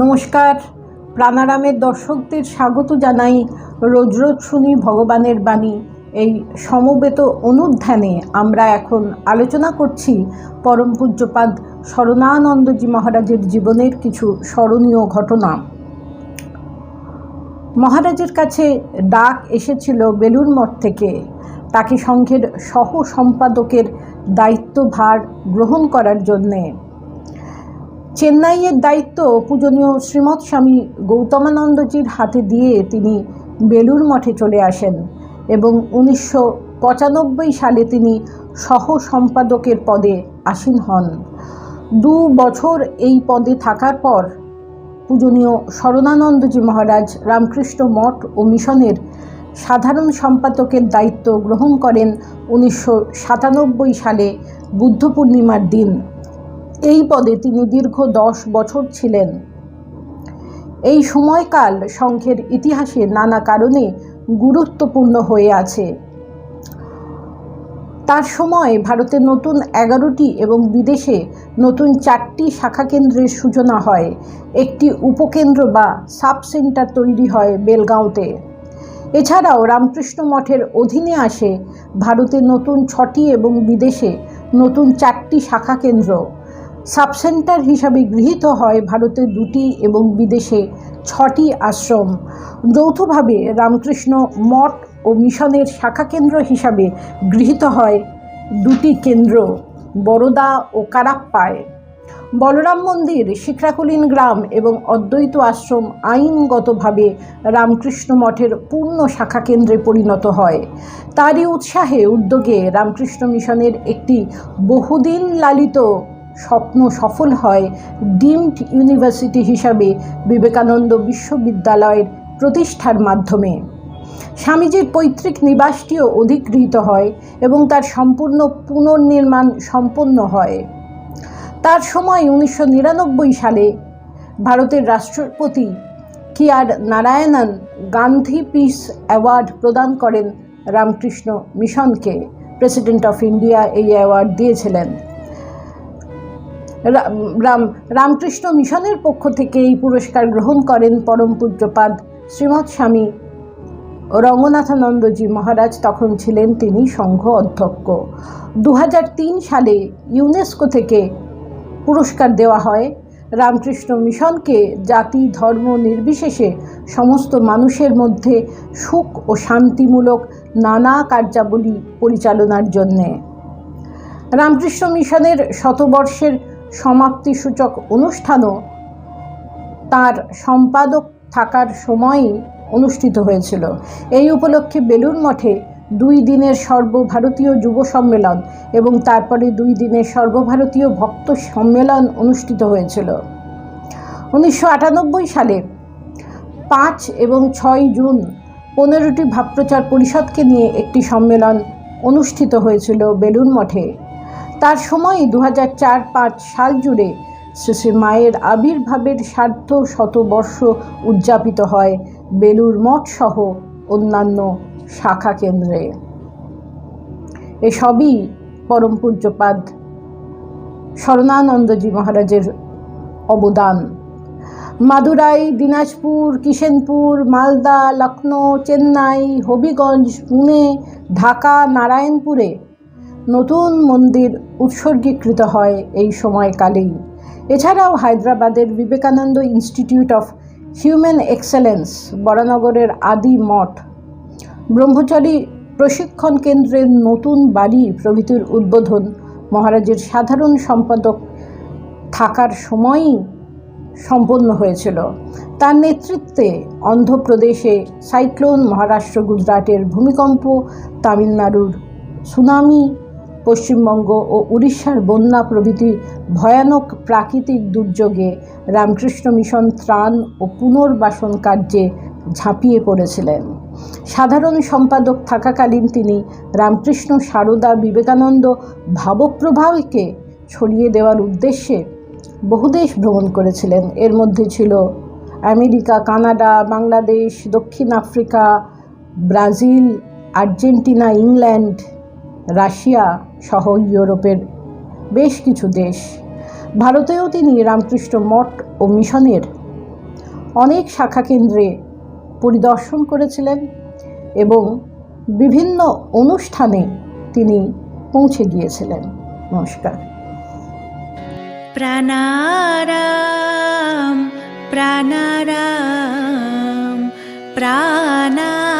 নমস্কার। প্রাণারামের দর্শকদের স্বাগত জানাই রোজ রোজ শুনি ভগবানের বাণী। এই সমবেত অনুধ্যানে আমরা এখন আলোচনা করছি পরম পূজ্যপাদ শরণানন্দজি মহারাজের জীবনের কিছু স্মরণীয় ঘটনা। মহারাজের কাছে ডাক এসেছিল বেলুর মঠ থেকে। তাকে সংঘের সহ সম্পাদকের দায়িত্বভার গ্রহণ করার জন্যে। চেন্নাইয়ের দায়িত্ব পূজনীয় শ্রীমৎ স্বামী গৌতমানন্দজির হাতে দিয়ে তিনি বেলুর মঠে চলে আসেন এবং উনিশশো পঁচানব্বই সালে তিনি সহ সম্পাদকের পদে আসীন হন। দু বছর এই পদে থাকার পর পূজনীয় শরণানন্দজি মহারাজ রামকৃষ্ণ মঠ ও মিশনের সাধারণ সম্পাদকের দায়িত্ব গ্রহণ করেন উনিশশো সাতানব্বই সালে বুদ্ধ পূর্ণিমার দিন। এই পদে তিনি দীর্ঘ দশ বছর ছিলেন। এই সময়কাল সংঘের ইতিহাসে নানা কারণে গুরুত্বপূর্ণ হয়ে আছে। তার সময় ভারতে নতুন এগারোটি এবং বিদেশে নতুন চারটি শাখা কেন্দ্রের সূচনা হয়। একটি উপকেন্দ্র বা সাব সেন্টার তৈরি হয় বেলগাঁওতে। এছাড়াও রামকৃষ্ণ মঠের অধীনে আসে ভারতে নতুন ছটি এবং বিদেশে নতুন চারটি শাখা কেন্দ্র। সাবসেন্টার হিসাবে গৃহীত হয় ভারতের দুটি এবং বিদেশে ছটি আশ্রম। যৌথভাবে রামকৃষ্ণ মঠ ও মিশনের শাখা কেন্দ্র হিসাবে গৃহীত হয় দুটি কেন্দ্র, বরোদা ও কারাপ্পায়। বলরাম মন্দির, শিখরাকুলিন গ্রাম এবং অদ্বৈত আশ্রম আইনগতভাবে রামকৃষ্ণ মঠের পূর্ণ শাখা কেন্দ্রে পরিণত হয়। তারই উৎসাহে উদ্যোগে রামকৃষ্ণ মিশনের একটি বহুদিন লালিত স্বপ্ন সফল হয় ডিমড ইউনিভার্সিটি হিসাবে বিবেকানন্দ বিশ্ববিদ্যালয়ের প্রতিষ্ঠার মাধ্যমে। স্বামীজির পৈতৃক নিবাসটিও অধিগৃহীত হয় এবং তার সম্পূর্ণ পুনর্নির্মাণ সম্পন্ন হয়। তার সময় উনিশশো নিরানব্বই সালে ভারতের রাষ্ট্রপতি K R Narayanan Gandhi peace award প্রদান করেন রামকৃষ্ণ মিশনকে। প্রেসিডেন্ট অফ ইন্ডিয়া এই অ্যাওয়ার্ড দিয়েছিলেন। রাম, রামকৃষ্ণ মিশনের পক্ষ থেকে এই পুরস্কার গ্রহণ করেন পরম পূজ্যপাদ শ্রীমৎ স্বামী রঙ্গনাথানন্দজি মহারাজ। তখন ছিলেন তিনি সংঘ অধ্যক্ষ। দু হাজার তিন সালে ইউনেস্কো থেকে পুরস্কার দেওয়া হয়। রামকৃষ্ণ মিশনকে জাতি, ধর্ম নির্বিশেষে সমস্ত মানুষের মধ্যে সুখ ও শান্তিমূলক নানা কার্যাবলী পরিচালনার জন্যে। রামকৃষ্ণ মিশনের শতবর্ষের সমাপ্তিসূচক অনুষ্ঠানও তার সম্পাদক থাকার সময়ই অনুষ্ঠিত হয়েছিল। এই উপলক্ষে বেলুর মঠে দুই দিনের সর্বভারতীয় যুব সম্মেলন এবং তারপরে দুই দিনের সর্বভারতীয় ভক্ত সম্মেলন অনুষ্ঠিত হয়েছিল। উনিশশো আটানব্বই সালে পাঁচ এবং ছয় জুন পনেরোটি ভাবপ্রচার পরিষদকে নিয়ে একটি সম্মেলন অনুষ্ঠিত হয়েছিল বেলুন মঠে। তার সময় দু হাজার চার পাঁচ সাল জুড়ে শ্রী মায়ের আবির্ভাবের সার্ধ শতবর্ষ উদযাপিত হয় বেলুর মঠ সহ অন্যান্য শাখা কেন্দ্রে। এসবই পরম পূজ্যপাদ শরণানন্দজি মহারাজের অবদান। মাদুরাই, দিনাজপুর, কিষেনপুর, মালদা লখনৌ চেন্নাই, হবিগঞ্জ, পুনে, ঢাকা, নারায়ণপুরে নতুন মন্দির উৎসর্গীকৃত হয় এই সময়কালেই। এছাড়াও হায়দ্রাবাদের Vivekananda institute of human excellence, বরানগরের আদি মঠ, ব্রহ্মচারী প্রশিক্ষণ কেন্দ্রের নতুন বাড়ি প্রভৃতির উদ্বোধন মহারাজের সাধারণ সম্পাদক থাকার সময়ই সম্পন্ন হয়েছিল। তার নেতৃত্বে অন্ধ্রপ্রদেশে সাইক্লোন মহারাষ্ট্র, গুজরাটের ভূমিকম্প, তামিলনাড়ুর সুনামি পশ্চিমবঙ্গ ও উড়িষ্যার বন্যা প্রভৃতি ভয়ানক প্রাকৃতিক দুর্যোগে রামকৃষ্ণ মিশন ত্রাণ ও পুনর্বাসন কার্যে ঝাঁপিয়ে পড়েছিলেন। সাধারণ সম্পাদক থাকাকালীন তিনি রামকৃষ্ণ সারদা বিবেকানন্দ ভাবপ্রবাহকে ছড়িয়ে দেওয়ার উদ্দেশ্যে বহুদেশ ভ্রমণ করেছিলেন। এর মধ্যে ছিল আমেরিকা, কানাডা, বাংলাদেশ, দক্ষিণ Africa, Brazil, Argentina, England Russia সহ ইউরোপের বেশ কিছু দেশ। ভারতেও তিনি রামকৃষ্ণ মঠ ও মিশনের অনেক শাখা কেন্দ্রে পরিদর্শন করেছিলেন এবং বিভিন্ন অনুষ্ঠানে তিনি পৌঁছে গিয়েছিলেন। নমস্কার। প্রাণারাম প্রাণারাম প্রাণা